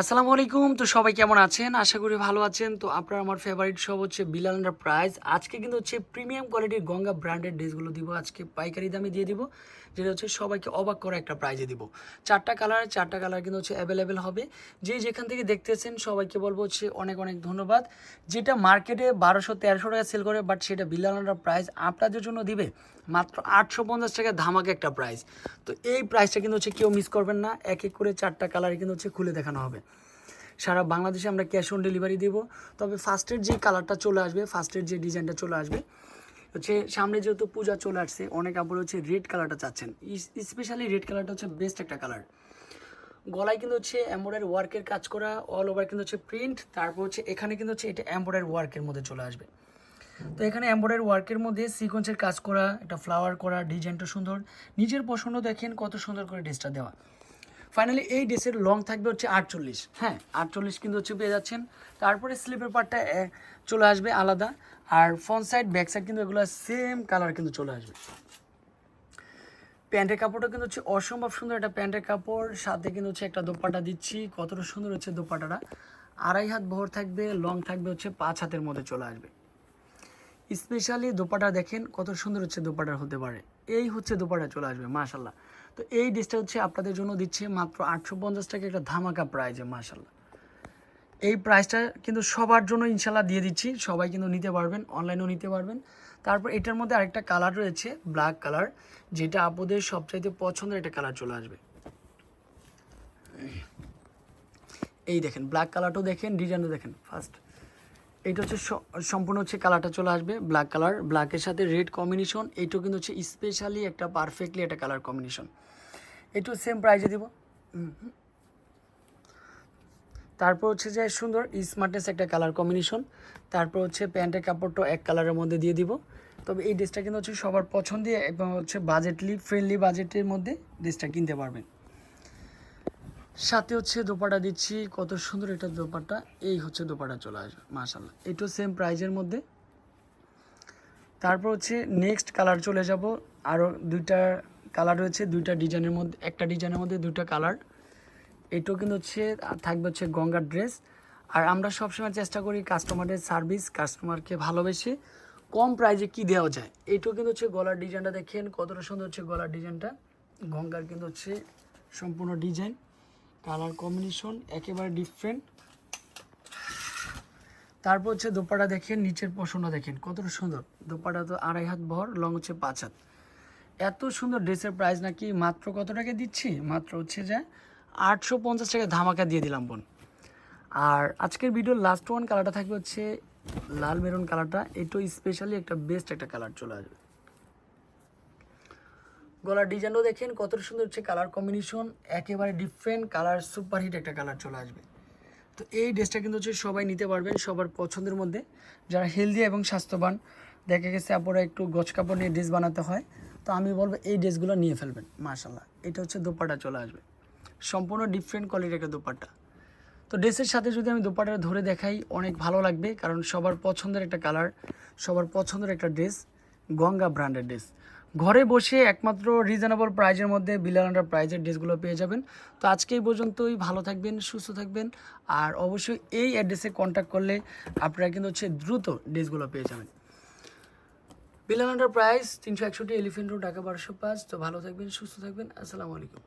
আসসালামু আলাইকুম। তো সবাই কেমন আছেন? আশা করি ভালো আছেন। তো আপনার আমার ফেভারিট সব হচ্ছে বিলাল প্রাইস আজকে কিন্তু হচ্ছে প্রিমিয়াম কোয়ালিটির গঙ্গা ব্র্যান্ডেড ড্রেসগুলো দিব। আজকে পাইকারি দামে দিয়ে দিব, যেটা হচ্ছে সবাইকে অবাক করা একটা প্রাইজে দিব। চারটা কালার চারটা কালার কিন্তু হচ্ছে অ্যাভেলেবেল হবে। যে যেখান থেকে দেখতেছেন, সবাইকে বলব হচ্ছে অনেক অনেক ধন্যবাদ। যেটা মার্কেটে বারোশো, তেরোশো টাকা সেল করে বাট সেটা বিলাল প্রাইস আপনাদের জন্য দিবে মাত্র আটশো পঞ্চাশ টাকা ধামাকে একটা প্রাইস তো এই প্রাইসটা কিন্তু হচ্ছে কেউ মিস করবেন না। এক এক করে চারটা কালার কিন্তু হচ্ছে খুলে দেখানো হবে। সারা বাংলাদেশে আমরা ক্যাশ অন ডেলিভারি দেবো। তবে ফার্স্টের যে কালারটা চলে আসবে ফার্স্টের যে ডিজাইনটা চলে আসবে, হচ্ছে সামনে যেহেতু পূজা চলে আসছে, অনেক আপনার হচ্ছে রেড কালারটা চাচ্ছেন। স্পেশালি রেড কালারটা হচ্ছে বেস্ট একটা কালার গলায় কিন্তু হচ্ছে এম্বয়ডারি ওয়ার্কের কাজ করা অল ওভার কিন্তু হচ্ছে প্রিন্ট তারপর হচ্ছে এখানে কিন্তু হচ্ছে এটা এম্বয়ডারি ওয়ার্কের মধ্যে চলে আসবে। তো এখানে এম্বয়ডারি ওয়ার্কের মধ্যে সিকোয়েন্সের কাজ করা, একটা ফ্লাওয়ার করা ডিজাইনটা সুন্দর। নিজের পছন্দ দেখেন কত সুন্দর করে ড্রেসটা দেওয়া। ফাইনালি এই ড্রেসের লং থাকবে হচ্ছে আটচল্লিশ। হ্যাঁ আটচল্লিশ কিন্তু হচ্ছে পেয়ে যাচ্ছেন। তারপরে স্লিপের পার্টটা চলে আসবে আলাদা। আর ফ্রন্ট সাইড ব্যাক সাইড কিন্তু এগুলো সেম কালার কিন্তু চলে আসবে। প্যান্টের কাপড়টা কিন্তু হচ্ছে অসম্ভব সুন্দর একটা প্যান্টের কাপড়। সাথে কিন্তু হচ্ছে একটা দোপাটা দিচ্ছি। কতটা সুন্দর হচ্ছে দোপাটাটা আড়াই হাত বহর থাকবে লং থাকবে হচ্ছে পাঁচ হাতের মধ্যে চলে আসবে। স্পেশালি দোপাটা দেখেন কত সুন্দর হচ্ছে দোপাটা হতে পারে। এই হচ্ছে দোপাটা চলে আসবে মাশাল্লাহ তো এই ড্রেসটা হচ্ছে আপনাদের জন্য দিচ্ছে মাত্র আটশো পঞ্চাশ টাকা একটা ধামাকা প্রাইজে মাশাল্লাহ এই প্রাইসটা কিন্তু সবার জন্য ইনশাল্লাহ দিয়ে দিচ্ছি, সবাই কিন্তু নিতে পারবেন অনলাইনেও নিতে পারবেন। তারপর এটার মধ্যে আরেকটা কালার রয়েছে ব্ল্যাক কালার যেটা আপনাদের সবচাইতে পছন্দের একটা কালার চলে আসবে। এই দেখেন ব্ল্যাক কালারটাও দেখেন ডিজাইনও দেখেন ফার্স্ট এইটা হচ্ছে সম্পূর্ণ হচ্ছে কালারটা চলে আসবে ব্ল্যাক কালার ব্ল্যাকের সাথে রেড কম্বিনেশন এইটাও কিন্তু হচ্ছে স্পেশালি একটা পারফেক্টলি একটা কালার কম্বিনেশন এটাও সেম প্রাইজে দিব। তারপর হচ্ছে যে সুন্দর স্মার্টনেস একটা কালার কম্বিনেশন তারপর হচ্ছে প্যান্টের কাপড়টা এক কালারের মধ্যে দিয়ে দিব। তবে এই ড্রেসটা কিন্তু হচ্ছে সবার পছন্দের এবং হচ্ছে বাজেটলি ফ্রেন্ডলি বাজেটের মধ্যে ড্রেসটা কিনতে পারবেন। সাথে হচ্ছে দোপাটা দিচ্ছি, কত সুন্দর এটা দোপাটা এই হচ্ছে দোপাটা চলে আসবে মাশাল্লাহ এটাও সেম প্রাইজের মধ্যে। তারপর হচ্ছে নেক্সট কালার চলে যাব। আরও দুইটা কালার রয়েছে, দুইটা ডিজাইনের মধ্যে, একটা ডিজাইনের মধ্যে দুইটা কালার এটাও কিন্তু হচ্ছে থাকবে হচ্ছে গঙ্গার ড্রেস আর আমরা সবসময় চেষ্টা করি কাস্টমারের সার্ভিস কাস্টমারকে ভালোবেসে কম প্রাইজে কি দেওয়া যায়। এটাও কিন্তু হচ্ছে গলার ডিজাইনটা দেখেন, কতটা সুন্দর হচ্ছে গলার ডিজাইনটা গঙ্গার কিন্তু হচ্ছে সম্পূর্ণ ডিজাইন কালার কম্বিনেশন একেবারে ডিফারেন্ট তারপর হচ্ছে দোপাটা দেখেন, নিচের পশনটা দেখেন, কতটা সুন্দর। দোপাটা তো আড়াই হাত ভর লং হচ্ছে পাঁচ হাত। এত সুন্দর ড্রেসের প্রাইস নাকি মাত্র কত টাকা দিচ্ছি? মাত্র হচ্ছে যে আটশো পঞ্চাশ টাকা ধামাকা দিয়ে দিলাম বোন। আর আজকের ভিডিওর লাস্ট ওয়ান কালারটা থাকবে হচ্ছে লাল মেরুন কালারটা এটাও স্পেশালি একটা বেস্ট একটা কালার চলে আসবে। গলার ডিজাইনও দেখেন কত সুন্দর হচ্ছে কালার কম্বিনেশন একেবারে ডিফারেন্ট কালার সুপারহিট একটা কালার চলে আসবে। তো এই ড্রেসটা কিন্তু হচ্ছে সবাই নিতে পারবেন সবার পছন্দের মধ্যে। যারা হেলদি এবং স্বাস্থ্যবান, দেখা গেছে আপনারা একটু গছ কাপড় নিয়ে ড্রেস বানাতে হয়, তো আমি বলব এই ড্রেসগুলো নিয়ে ফেলবেন মাশাল্লাহ এটা হচ্ছে দোপাটা চলে আসবে। সম্পূর্ণ ডিফারেন্ট কোয়ালিটির একটা দোপাট্টা। তো ড্রেসের সাথে যদি আমি দোপাটা ধরে দেখাই, অনেক ভালো লাগবে, কারণ সবার পছন্দের একটা কালার সবার পছন্দের একটা ড্রেস গঙ্গা ব্র্যান্ডের ড্রেস ঘরে বসে একমাত্র রিজনেবল প্রাইজের মধ্যে বিলান্ডার প্রাইজের ড্রেসগুলো পেয়ে যাবেন। তো আজকে এই পর্যন্তই, ভালো থাকবেন, সুস্থ থাকবেন, আর অবশ্যই এই অ্যাড্রেসে কন্ট্যাক্ট করলে আপনারা কিন্তু হচ্ছে দ্রুত ড্রেসগুলো পেয়ে যাবেন। বিলান্ডার প্রাইজ তিনশো একষট্টি এলিফেন্ট রোড ঢাকা বারোশো পাঁচ। তো ভালো থাকবেন, সুস্থ থাকবেন, আসসালামু আলাইকুম।